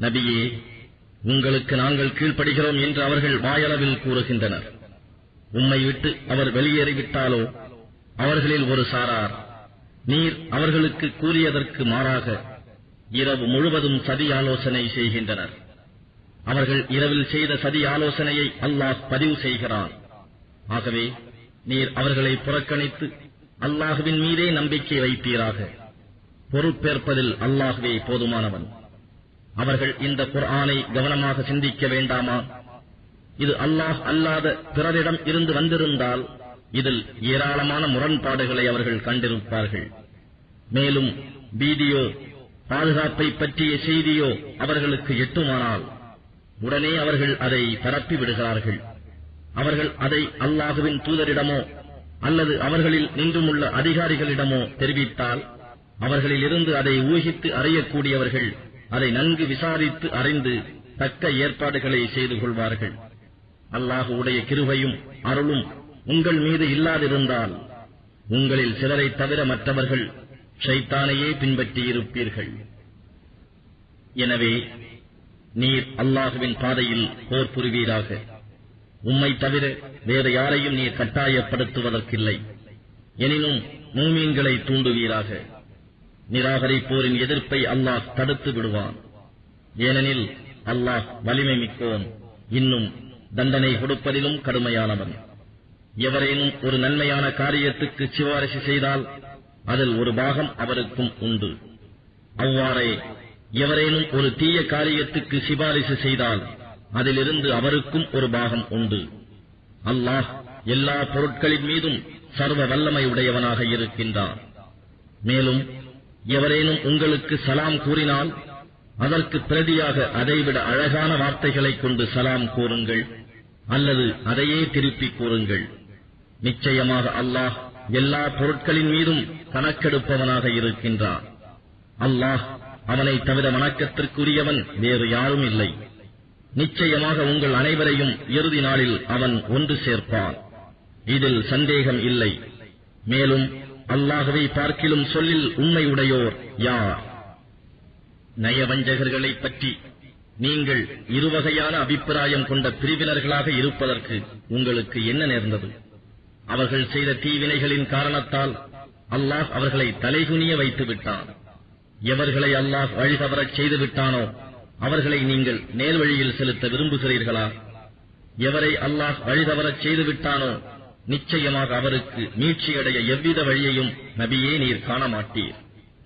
நபியே உங்களுக்கு நாங்கள் கீழ்ப்படுகிறோம் என்று அவர்கள் வாயளவில் கூறுகின்றனர். உம்மை விட்டு அவர் வெளியேறிவிட்டாலோ அவர்களில் ஒரு சாரார். நீர் அவர்களுக்கு கூறியதற்கு மாறாக இரவு முழுவதும் சதி ஆலோசனை செய்கின்றனர். அவர்கள் இரவில் செய்த சதி ஆலோசனையை அல்லாஹ் பதிவு செய்கிறான். ஆகவே நீர் அவர்களை புறக்கணித்து அல்லாஹுவின் மீதே நம்பிக்கை வைப்பீராக. பொறுப்பேற்பதில் அல்லாஹுவே போதுமானவன். அவர்கள் இந்த குர்ஆனை கவனமாக சிந்திக்க வேண்டாமா? இது அல்லாஹ் அல்லாத பிறரிடம் இருந்து வந்திருந்தால் இதில் ஏராளமான முரண்பாடுகளை அவர்கள் கண்டிருப்பார்கள். மேலும் பீதியோ பாதுகாப்பை பற்றிய செய்தியோ அவர்களுக்கு எட்டுமானால் உடனே அவர்கள் அதை பரப்பி விடுகிறார்கள். அவர்கள் அதை அல்லாஹுவின் தூதரிடமோ அல்லது அவர்களில் நின்றுமுள்ள அதிகாரிகளிடமோ தெரிவித்தால் அவர்களில் இருந்து அதை ஊகித்து அறியக்கூடியவர்கள் அதை நன்கு விசாரித்து அறிந்து தக்க ஏற்பாடுகளை செய்து கொள்வார்கள். அல்லாஹு உடைய கிருபையும் அருளும் உங்கள் மீது இல்லாதிருந்தால் உங்களில் சிலரைத் தவிர மற்றவர்கள் ஷைத்தானையே பின்பற்றியிருப்பீர்கள். எனவே நீர் அல்லாஹுவின் பாதையில் போர் புரிவீராக. உம்மை தவிர வேறு யாரையும் நீர் கட்டாயப்படுத்துவதற்கில்லை. எனினும் மூமீன்களை தூண்டுவீராக. நிராகரிப்போரின் எதிர்ப்பை அல்லாஹ் தடுத்து விடுவான். ஏனெனில் அல்லாஹ் வலிமை மிக்கோன். இன்னும் தண்டனை கொடுப்பதிலும் கடுமையானவன். எவரேனும் ஒரு நன்மையான காரியத்துக்கு சிபாரிசு செய்தால் அதில் ஒரு பாகம் அவருக்கும் உண்டு. அவ்வாறே எவரேனும் ஒரு தீய காரியத்துக்கு சிபாரிசு செய்தால் அதிலிருந்து அவருக்கும் ஒரு பாகம் உண்டு. அல்லாஹ் எல்லா பொருட்களின் மீதும் சர்வ வல்லமை உடையவனாக இருக்கின்றான். மேலும் எவரேனும் உங்களுக்கு சலாம் கூறினால் அதற்கு பிரதியாக அதைவிட அழகான வார்த்தைகளை கொண்டு சலாம் கூறுங்கள் அல்லது அதையே திருப்பிக் கூறுங்கள். நிச்சயமாக அல்லாஹ் எல்லா பொருட்களின் மீதும் கணக்கெடுப்பவனாக இருக்கின்றான். அல்லாஹ் அவனை தவிர வணக்கத்திற்குரியவன் வேறு யாரும் இல்லை. நிச்சயமாக உங்கள் அனைவரையும் இறுதி நாளில் அவன் ஒன்று சேர்ப்பான். இதில் சந்தேகம் இல்லை. மேலும் அல்லாகவே பார்க்கிலும் சொல்லில் உண்மையுடையோர் யார்? நயவஞ்சகர்களைப் பற்றி நீங்கள் இருவகையான அபிப்பிராயம் கொண்ட பிரிவினர்களாக இருப்பதற்கு உங்களுக்கு என்ன நேர்ந்தது? அவர்கள் செய்த தீவினைகளின் காரணத்தால் அல்லாஹ் அவர்களை தலைகுனிய வைத்து விட்டான் எவர்களை அல்லாஹ் வழிதவரச் செய்து விட்டானோ அவர்களை நீங்கள் நேர்வழியில் செலுத்த விரும்புகிறீர்களா? எவரை அல்லாஹ் வழிதவரச் செய்து விட்டானோ நிச்சயமாக அவருக்கு மீட்சியடைய எவ்வித வழியையும் நபியே நீர் காண மாட்டீர்